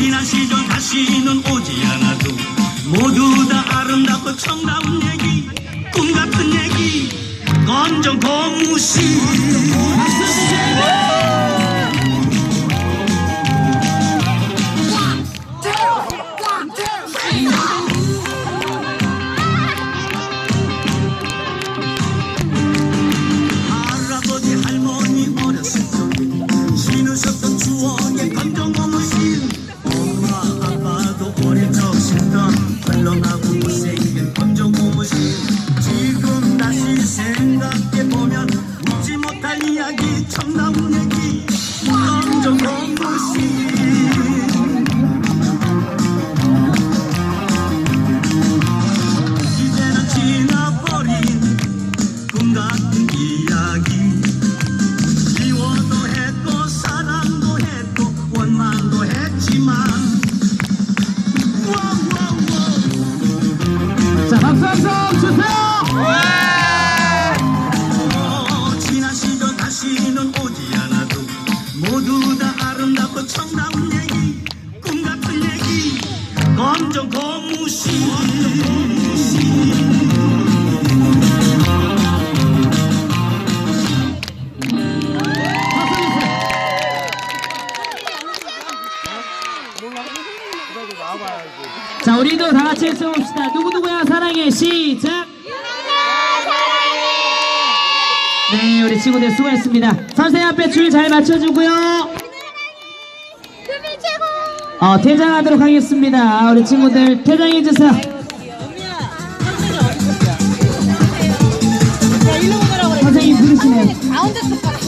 지난 시절 다시는 오지 않아도 모두 다 아름답고 정다운 얘기 꿈 같은 얘기 건정 고무신 자, 박수 한번 주세요! 오지 않아도 모두 다 아름답고 청다운 얘기 꿈 같은 얘기 검정 고무신 자, 우리도 다 같이 했어봅시다. 누구누구야 사랑해. 시작! 네, 우리 친구들 수고했습니다. 선생님 앞에 줄 잘 맞춰주고요. 어, 퇴장하도록 하겠습니다. 우리 친구들 퇴장해주세요. 그래. 선생님 부르시네요. 가운데 쪽.